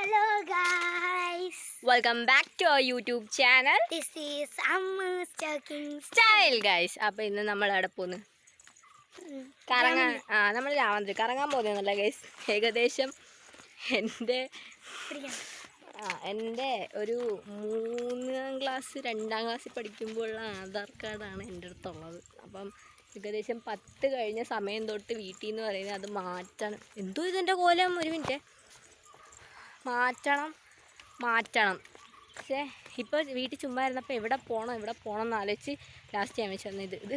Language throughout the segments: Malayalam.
Hello guys. Welcome back to our YouTube channel This is Ammu's talking style guys അപ്പോൾ ഇന്ന് നമ്മൾ അവിടെ പോന്ന് കറങ്ങാൻ ആ നമ്മൾ രാവണത്തിൽ കറങ്ങാൻ പോകുന്നല്ല ഗൈസ് ഏകദേശം എന്റെ ആ എന്റെ ഒരു മൂന്നാം ക്ലാസ് രണ്ടാം ക്ലാസ്സിൽ പഠിക്കുമ്പോഴുള്ള ആധാർ കാർഡാണ് എന്റെ അടുത്തുള്ളത്. അപ്പം ഏകദേശം പത്ത് കഴിഞ്ഞ സമയം തൊട്ട് വീട്ടിൽ നിന്ന് പറയുന്നത് അത് മാറ്റണം. എന്തോ ഇതെന്റെ കോലം? ഒരു മിനിറ്റ്. മാറ്റണം മാറ്റണം. പക്ഷേ ഇപ്പോൾ വീട്ടിൽ ചുമ്മാ ഇരുന്നപ്പോൾ എവിടെ പോകണം എവിടെ പോകണം എന്ന് ആലോചിച്ച് ലാസ്റ്റ് ഞാൻ വെച്ചു ഇത് ഇത്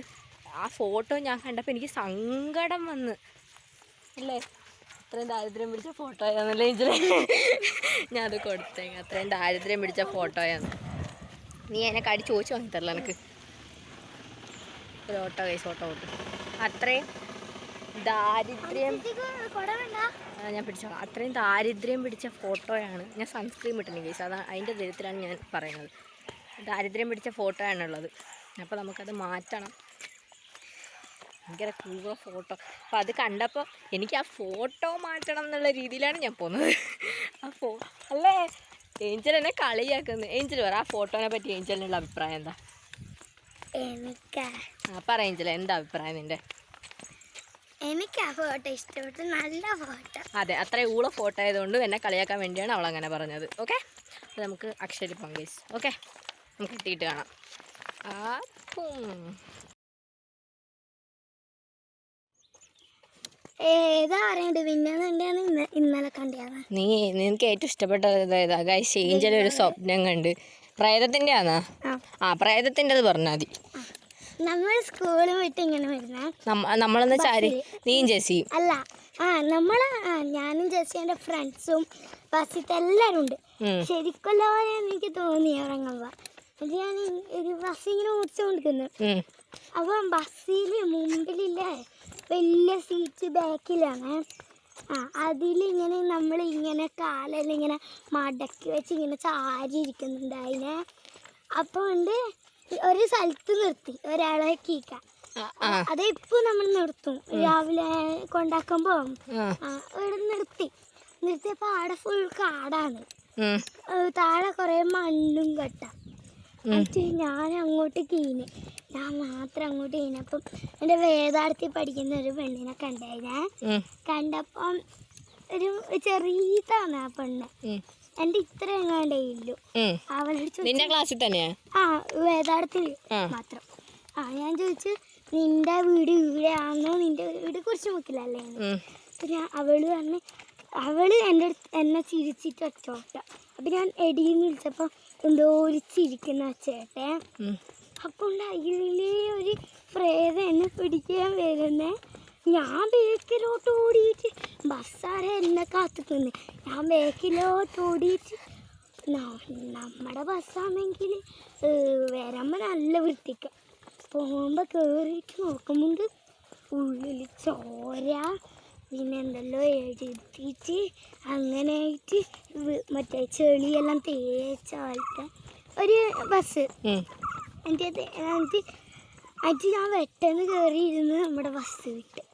ആ ഫോട്ടോ ഞാൻ കണ്ടപ്പോൾ എനിക്ക് സങ്കടം വന്ന്. അല്ലേ? അത്രയും ദാരിദ്ര്യം പിടിച്ച ഫോട്ടോയാന്നല്ലേ ഇഞ്ചിലെ ഞാൻ അത് കൊടുത്തേക്കാം. അത്രയും ദാരിദ്ര്യം പിടിച്ച ഫോട്ടോയാണ് നീ എന്നെ കടി ചോദിച്ചു വാങ്ങി തരല എനിക്ക്. ഒരു ഓട്ടോ കൈസ് ഓട്ടോ ഓട്ടോ അത്രയും ദാരിദ്ര്യം. ഞാൻ പിടിച്ചോളാം അത്രയും ദാരിദ്ര്യം പിടിച്ച ഫോട്ടോയാണ് ഞാൻ സൺസ്ക്രീൻ ഇട്ടിന് കേസ് അത് അതിന്റെ ദരിദ്രമാണ് ഞാൻ പറയുന്നത്. ദാരിദ്ര്യം പിടിച്ച ഫോട്ടോയാണുള്ളത് അപ്പോൾ നമുക്കത് മാറ്റണം. ഭയങ്കര കൂവ ഫോട്ടോ. അപ്പോൾ അത് കണ്ടപ്പോൾ എനിക്ക് ആ ഫോട്ടോ മാറ്റണം എന്നുള്ള രീതിയിലാണ് ഞാൻ പോകുന്നത്. ആ ഫോ അല്ലേ? ഏഞ്ചൽ എന്നെ കളിയാക്കുന്നു. ഏഞ്ചൽ പറ ആ ഫോട്ടോനെ പറ്റി ഏഞ്ചലിനുള്ള അഭിപ്രായം എന്താ? എനിക്ക്. ആ പറ ഏഞ്ചൽ എന്താ അഭിപ്രായം നിന്റെ എനിക്ക് ആ ഫോട്ടോ ഇഷ്ടപ്പെട്ടു. നല്ല ഫോട്ടോ. അതെ അത്ര ഊള ഫോട്ടോ ആയതുകൊണ്ട് എന്നെ കളിയാക്കാൻ വേണ്ടിയാണ് അവൾ അങ്ങനെ പറഞ്ഞത്. ഓക്കെ? അപ്പോൾ നമുക്ക് അക്ഷരി പങ്കേസ്. ഓക്കെ? നമുക്ക് എത്തിയിട്ട് കാണാം. ആ. ഏതാ പറയണ്ട് ഇന്നലെ നീ നിനക്ക് ഏറ്റവും ഇഷ്ടപ്പെട്ട ഏതാ? ഗൈസ് ഏഞ്ചൽ ഒരു സ്വപ്നം കണ്ട്. പ്രേതത്തിന്റെ ആണോ ആ. ആ പ്രേതത്തിന്റെത് പറഞ്ഞാൽ മതി. നമ്മൾ സ്കൂളിൽ വിട്ട് ഇങ്ങനെ വരുന്ന. നമ്മ നമ്മളെന്ന് ചാരി നീയും ജെസിയും അല്ല ആ നമ്മൾ ഞാനും ഞാനും എന്റെ ഫ്രണ്ട്സും ബസ്സിത്തെ എല്ലാവരും ഉണ്ട്. ഉം. എനിക്ക് തോന്നി ഇറങ്ങുമ്പോൾ അത് ഞാൻ ഒരു ബസ് ഇങ്ങനെ ഓടിച്ചുകൊണ്ടിരിക്കുന്നു. അപ്പം ബസ്സിൽ മുമ്പിലില്ലേ വലിയ സീറ്റ് ബാക്കിലാണ് ആ അതിലിങ്ങനെ നമ്മൾ ഇങ്ങനെ കാലെല്ലാം ഇങ്ങനെ മടക്കി വെച്ച് ഇങ്ങനെ ചാരി ഇരിക്കുന്നുണ്ട് അതിനെ. അപ്പോൾ ഉണ്ട് ഒരു സ്ഥലത്ത് നിർത്തി. ഒരാളെ കീക്ക. അത് ഇപ്പൊ നമ്മൾ നിർത്തും. രാവിലെ കൊണ്ടാക്കുമ്പോ ഇവിടെ നിർത്തി. നിർത്തിയപ്പോ ആടെ ഫുൾ കാടാണ്. താഴെ കൊറേ മണ്ണും കെട്ട. ഞാൻ അങ്ങോട്ട് കീനെ ഞാൻ മാത്രം അങ്ങോട്ട് കീനപ്പം എന്റെ എന്റെ വേദാർത്ഥി പഠിക്കുന്ന ഒരു പെണ്ണിനെ കണ്ടായിരുന്നേ. കണ്ടപ്പം ഒരു ചെറിയതാണ് ആ പെണ്ണ് ഉം. എന്റെ ഇത്ര എങ്ങാണ്ടേ ഇല്ലു. ഉം. നിന്റെ ക്ലാസ്സിൽ തന്നെയാ? ആ വേദാർത്ഥി മാത്രം. ആ ഞാൻ ചോദിച്ചു നിന്റെ വീട് ഇവിടെയാണോ? നിന്റെ വീട് കുറച്ച് നോക്കില്ലല്ലേ. അപ്പം ഞാൻ അവൾ പറഞ്ഞ് അവൾ എന്റെ അടുത്ത് എന്നെ ചിരിച്ചിട്ട് ഒറ്റോട്ട അപ്പൊ ഞാൻ എടീന്ന് വിളിച്ചപ്പോൾ എന്തോ ഒരു ചിരിക്കുന്ന ചേട്ടേ അപ്പൊ അതിലേ ഒരു പ്രേതം എന്നെ പിടിക്കാൻ വരുന്നേ? ഞാൻ ബേക്കിലോട്ട് ഓടിയിട്ട് ബസ്സാരെ എന്നെ കാത്തുനിന്ന്. ഞാൻ ബേക്കിലോട്ട് ഓടിയിട്ട് നമ്മുടെ ബസ്സാണെങ്കിൽ വരുമ്പോൾ നല്ല വൃത്തിക്ക. പോകുമ്പോൾ കയറിയിട്ട് നോക്കുമ്പോൾ ഉള്ളിൽ ചോര പിന്നെ എന്തെല്ലോ എഴുതിയിട്ട് അങ്ങനെ ആയിട്ട് വ്- മറ്റേ ചെളിയെല്ലാം തേച്ച പോലത്തെ ഒരു ബസ്. എന്റെ അത് എന്നിട്ട് ഞാൻ പെട്ടെന്ന് കയറിയിരുന്ന് നമ്മുടെ ബസ് വിട്ട്.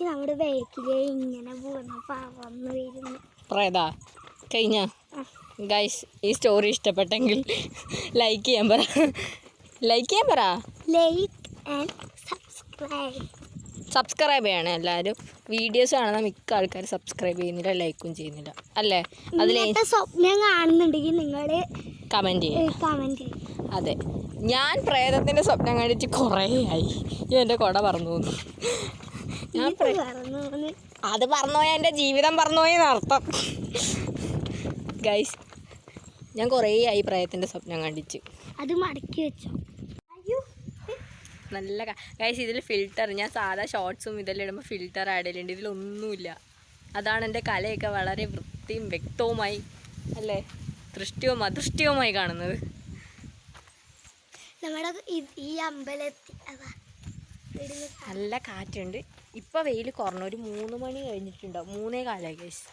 എന്നിട്ട് നമ്മുടെ ബാക്കിലെ ഇങ്ങനെ പോകുന്ന പറന്നു വരുന്നു. പ്രേതാ കഴിഞ്ഞ. ഗൈസ് ഈ സ്റ്റോറി ഇഷ്ടപ്പെട്ടെങ്കിൽ ലൈക്ക് ചെയ്യാൻ പറ. ലൈക്ക് ചെയ്യാൻ പറ. ലൈക്ക് ആൻഡ് സബ്സ്ക്രൈബ് സബ്സ്ക്രൈബ് ചെയ്യണം എല്ലാവരും വീഡിയോസ് കാണുന്ന മിക്ക ആൾക്കാർ സബ്സ്ക്രൈബ് ചെയ്യുന്നില്ല ലൈക്കും ചെയ്യുന്നില്ല. അല്ലേ? അതിൽ സ്വപ്നം കാണുന്നുണ്ടെങ്കിൽ നിങ്ങൾ കമന്റ് ചെയ്യും. കമന്റ് അതെ. ഞാൻ പ്രേതത്തിന്റെ സ്വപ്നം കണ്ടിട്ട് കുറേ ആയി. എന്റെ കുട പറഞ്ഞു പോന്ന്. അത് പറഞ്ഞോയാ എന്റെ ജീവിതം പറഞ്ഞുപോയെന്ന് അർത്ഥം? ഗൈസ് ഞാൻ കുറേ ആയി പ്രായത്തിന്റെ സ്വപ്നം കണ്ടിച്ചു. അത് മടക്കി വെച്ചോ. നല്ല ഗൈസ് ഇതിൽ ഫിൽറ്റർ ഞാൻ സാധാ ഷോർട്സും ഇതെല്ലാം ഇടുമ്പോൾ ഫിൽറ്റർ ആഡ് ചെയ്യലുണ്ട്. ഇതിലൊന്നുമില്ല. അതാണ് എന്റെ കലയൊക്കെ വളരെ വൃത്തിയും വ്യക്തവുമായി അല്ലേ? ദൃഷ്ടിയും അദൃഷ്ടിയുമായി കാണുന്നത്. നമ്മുടെ ഈ- അമ്പലത്തിൽ നല്ല കാറ്റുണ്ട്. ഇപ്പോൾ വെയിൽ കുറഞ്ഞു. ഒരു മൂന്ന് മണി കഴിഞ്ഞിട്ടുണ്ടോ. മൂന്നേ കാലമായി ഗൈസ്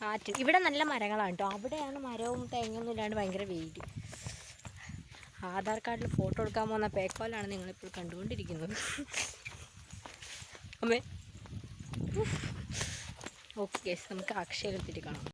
കാറ്റ്. ഇവിടെ നല്ല മരങ്ങളാണ് കേട്ടോ അവിടെയാണ് മരവും തേങ്ങയൊന്നും ഇല്ലാണ്ട് ഭയങ്കര വെയിൽ ആധാർ കാർഡിൽ ഫോട്ടോ എടുക്കാൻ പോകുന്ന പേക്കോലാണ് നിങ്ങളിപ്പോൾ കണ്ടുകൊണ്ടിരിക്കുന്നത്. അമ്മേ. ഓക്കെ നമുക്ക് അക്ഷയത്തിൽ കാണാം.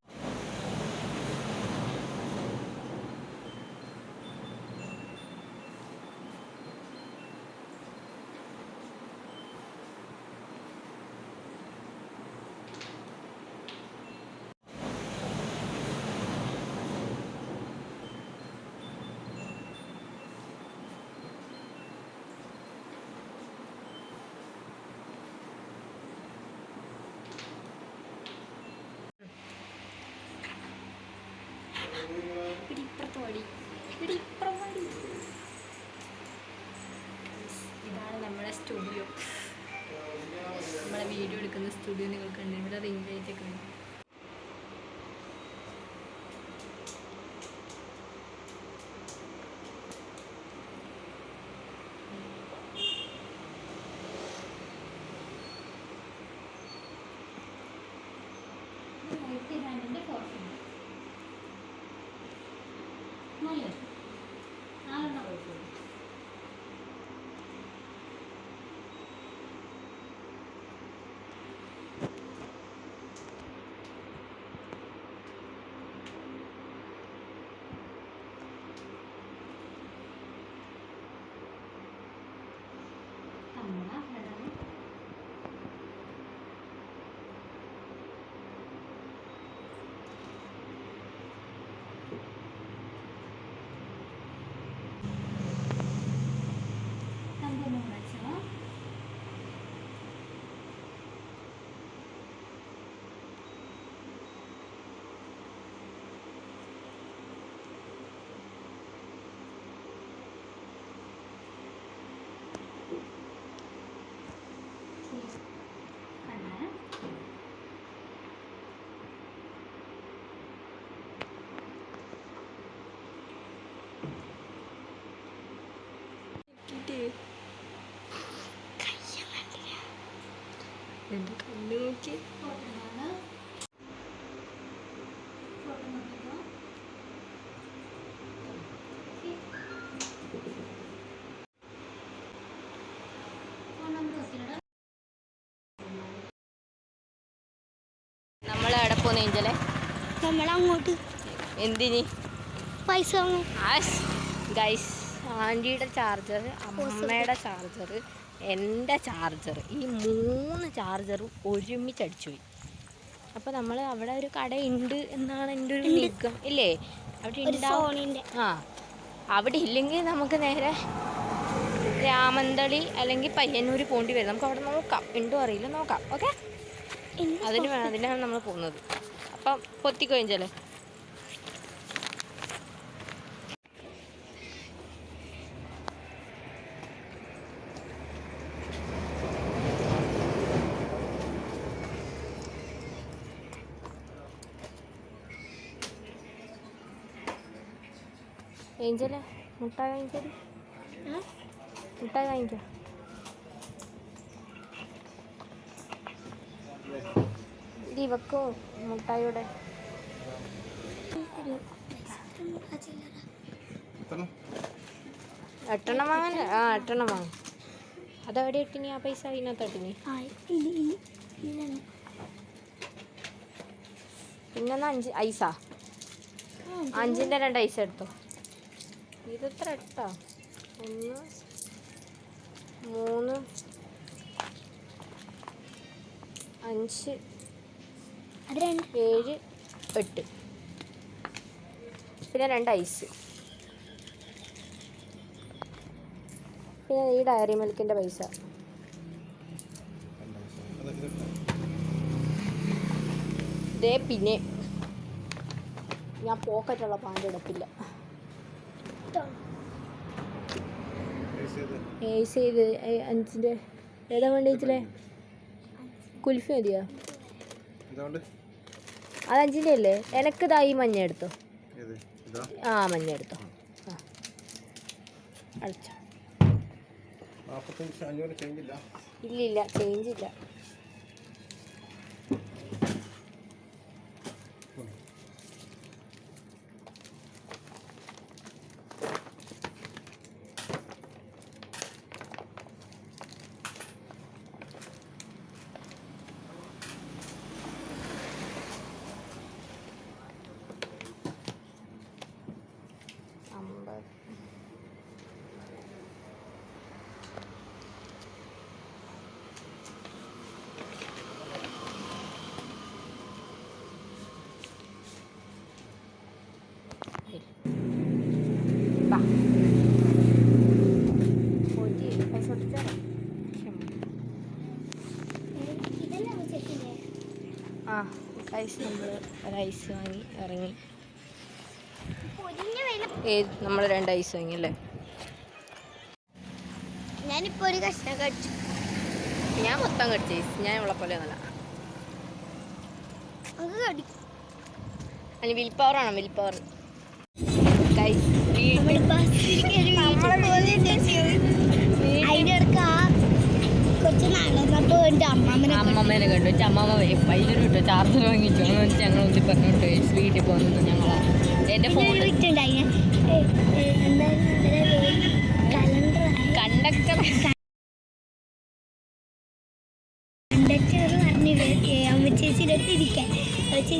സ്റ്റുഡിയോ. നമ്മളെ വീഡിയോ എടുക്കുന്ന സ്റ്റുഡിയോ നിങ്ങൾ കണ്ടു ഇവിടെ റിംഗ് ലൈറ്റ് ഒക്കെ ഉണ്ട്. എന്റെ കണ്ണു നോക്കി നമ്മൾ എവിടെ പോകുന്ന ഏഞ്ചലെ? നമ്മളങ്ങോട്ട്. എന്തിനി? പൈസ ഗൈസ് ആന്റിയുടെ ചാർജർ അമ്മയുടെ ചാർജർ എന്റെ ചാർജർ ഈ മൂന്ന് ചാർജറും ഒരുമിച്ച് അടിച്ചു പോയി അപ്പോൾ നമ്മൾ അവിടെ ഒരു കടയുണ്ട് എന്നാണ് എന്റെ ഒരു നീക്കം ഇല്ലേ? അവിടെ ഉണ്ടാവും. ആ അവിടെ ഇല്ലെങ്കിൽ നമുക്ക് നേരെ രാമന്തളി അല്ലെങ്കിൽ പയ്യന്നൂർ പോണ്ടി വരും. നമുക്ക് അവിടെ നോക്കാം. ഉണ്ടോ അറിയില്ല നോക്കാം. ഓക്കെ? അതിന് വേണം അതിനാണ് നമ്മൾ പോകുന്നത്. അപ്പം പൊത്തിക്കോയിഞ്ചല്ലേ? ഏഞ്ചലെ? മുട്ടായി വാങ്ങിക്കടി. മുട്ട മുട്ടായി വാങ്ങിക്കോ. ഇത് ഇവക്കോ മുട്ടായിയുടെ. എട്ടെണ്ണം വാങ്ങാൻ ആ എട്ടെണ്ണം വാങ്ങും. അതെവിടെ ഇട്ടിനി? ആ പൈസ അതിനകത്ത് ഇട്ടിനി പിന്നെന്നാ അഞ്ച് ഐസാ. അഞ്ചിന്റെ രണ്ട് ഐസ എടുത്തോ. ഇതെത്ര എട്ടാ? ഒന്ന് മൂന്ന് അഞ്ച് ഏഴ് എട്ട്. പിന്നെ രണ്ട് ഐസ് പിന്നെ ഈ ഡയറി മിൽക്കിന്റെ പൈസ. ദേ പിന്നെ. ഞാൻ പോക്കറ്റുള്ള പാന്റ് എടുപ്പില്ല. ഏസ് ചെയ്ത് അഞ്ചിന്റെ ഏതാ വേണ്ടി വെച്ചില്ലേ കുൽഫി മതിയോ? അത് അഞ്ചിന്റെ അല്ലേ? എനക്കിതാ ഈ മഞ്ഞ എടുത്തോ. ഇതാ? ആ മഞ്ഞ എടുത്തോ. ആ. അടിച്ചോ. അഞ്ഞൂറ് ചേഞ്ച് ഇല്ല ഇല്ല ഇല്ല ചേഞ്ച് ഇല്ല അമ്പത് ബാ പോയിട്ട് പൈസ കൊടുത്തോ ഇതല്ലേ നമ്മൾ ചെക്കിന്റെ ആ ഐസ് നമ്മൾ ഒരു ഐസ് വാങ്ങി ഇറങ്ങി. ഏത് നമ്മൾ രണ്ട് ഐസ് വാങ്ങി അല്ലേ? ഞാനിപ്പോ ഒരു കഷ്ണം കടിച്ചു. ഞാൻ മൊത്തം കടിച്ചു. ഞാൻ ഉള്ള പോലെ ഒന്നല്ല. അതിന് വിൽ പവർ ആണോ വിൽ പവർ ഗൈസ് വീട്ടിൽ അമ്മാമ്മനെ കണ്ടു. വെച്ചാൽ അമ്മമ്മ വൈകിട്ട് കിട്ടും ചാർജർ വാങ്ങിച്ചു. എന്ന് വെച്ചാൽ ഞങ്ങൾ ഒന്നി പറഞ്ഞിട്ട് വീട്ടിൽ പോകുന്നത് ഞങ്ങളാ. എന്റെ പിന്നെ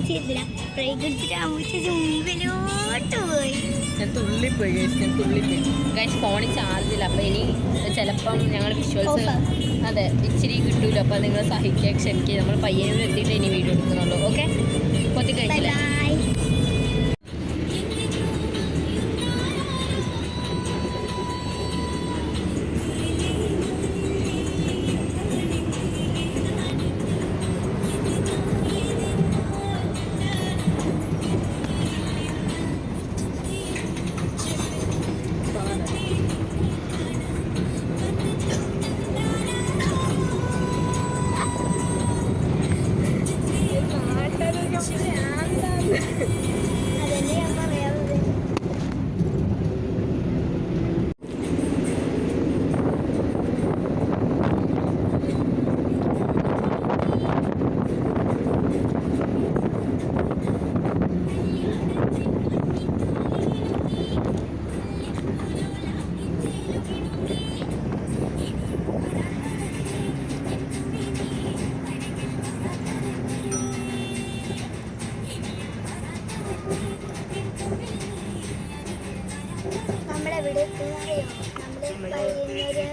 അമ്മ ചേച്ചി എന്തിനാ ബ്രേക്ക് അടിച്ചിട്ട് അമ്മ ചേച്ചി മുമ്പിലോട്ട് പോയി. ഞാൻ തുള്ളിപ്പോയി ഗൈസ് ഞാൻ തുള്ളിപ്പോയി. ഗൈസ് ഫോണിൽ ചാർജില്ല അപ്പോൾ ഇനി ചിലപ്പം ഞങ്ങൾ വിഷ്വൽസ് അതെ ഇച്ചിരി കിട്ടൂല. അപ്പോൾ നിങ്ങൾ സഹിക്കുക ക്ഷമിക്കുക നമ്മൾ പയ്യനൂർ എത്തിയിട്ട് ഇനി വീഡിയോ എടുക്കുന്നുള്ളൂ. ഓക്കെ കൊത്തി by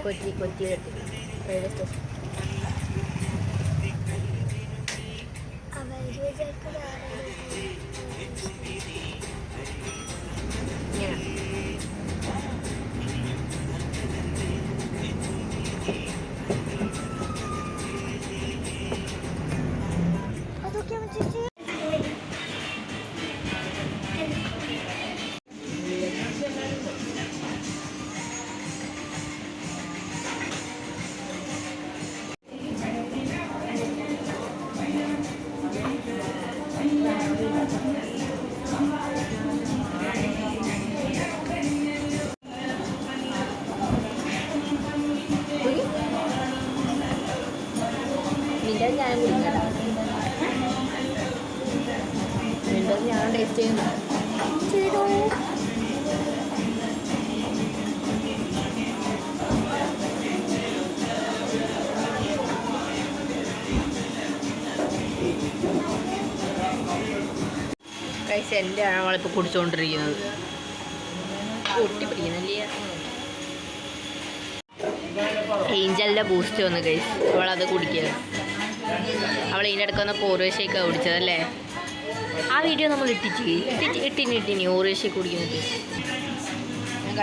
Kochi Kochi railway station our taste ചെയ്യുന്നു കൈസ് എന്റെ ആണ് അവളിപ്പോൾ കുടിച്ചുകൊണ്ടിരിക്കുന്നത് ഒട്ടി പിടിക്കുന്നില്ലേ ഏഞ്ചലിന്റെ ബൂസ്റ്റ് വന്നു കൈസ് അവളത് കുടിക്കുക. അവൾ ഇതിന്റെ ഇടയ്ക്ക് വന്ന പോർവേശയൊക്കെ കുടിച്ചതല്ലേ? ആ വീഡിയോ നമ്മൾ ഇട്ടിച്ച് ഇട്ടിച്ച് ഇട്ടിനി ഇട്ടിനി ഓറേഷ്യ കുടിക്കുന്നത്. ഞാൻ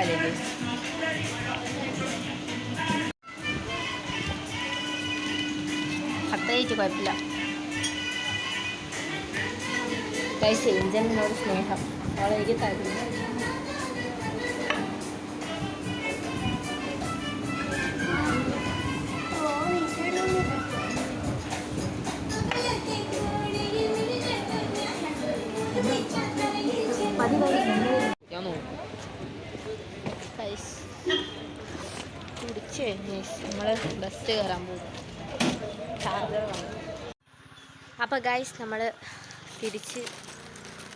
കുഴപ്പമില്ല. ഗൈസ് ഇഞ്ചനോട് സ്നേഹം. അവളെനിക്ക് തരുന്നു. ഞാൻ നോക്കും. ഗൈസ് കുടിച്ച് നമ്മൾ ബസ് കയറാൻ പോകും ചാർജർ അപ്പോൾ ഗൈസ് നമ്മൾ തിരിച്ച്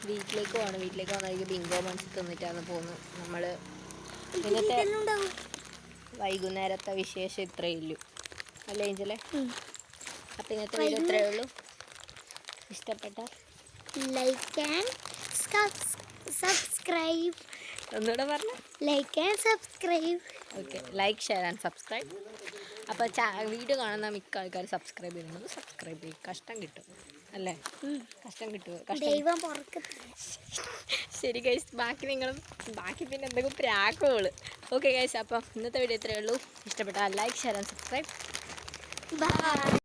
വീട്ടിലേക്ക് പോകണം വീട്ടിലേക്ക് പോകുന്ന ബിങ്കോ മൺസ് തിന്നിട്ടാണ് പോകുന്നത്. നമ്മൾ ഇന്നത്തെ വൈകുന്നേരത്തെ വിശേഷം ഇത്രയേ ഉള്ളൂ. അല്ലേ ഏഞ്ചലെ? അപ്പൊ അപ്പോൾ ഇന്നത്തെ വീഡിയോ ഇത്രയേ ഉള്ളൂ. ഇഷ്ടപ്പെട്ട ലൈക്ക് ആൻഡ് സബ്സ്ക്രൈബ് ഒന്നുകൂടെ പറഞ്ഞു? Like and subscribe okay like share and subscribe അപ്പോൾ വീഡിയോ കാണുന്ന മിക്ക ആൾക്കാർ സബ്സ്ക്രൈബ് ചെയ്യുന്നത് സബ്സ്ക്രൈബ് ചെയ്യും. കഷ്ടം കിട്ടും അല്ലേ? കഷ്ടം കിട്ടുമോ ദൈവം ശരി ഗൈസ് ബാക്കി നിങ്ങളും ബാക്കി പിന്നെ എന്തെങ്കിലും പ്രാക്കുകൾ ഓക്കെ ഗൈസ് അപ്പം ഇന്നത്തെ വീഡിയോ ഇത്രയേ ഉള്ളൂ. ഇഷ്ടപ്പെട്ടാൽ like share and subscribe bye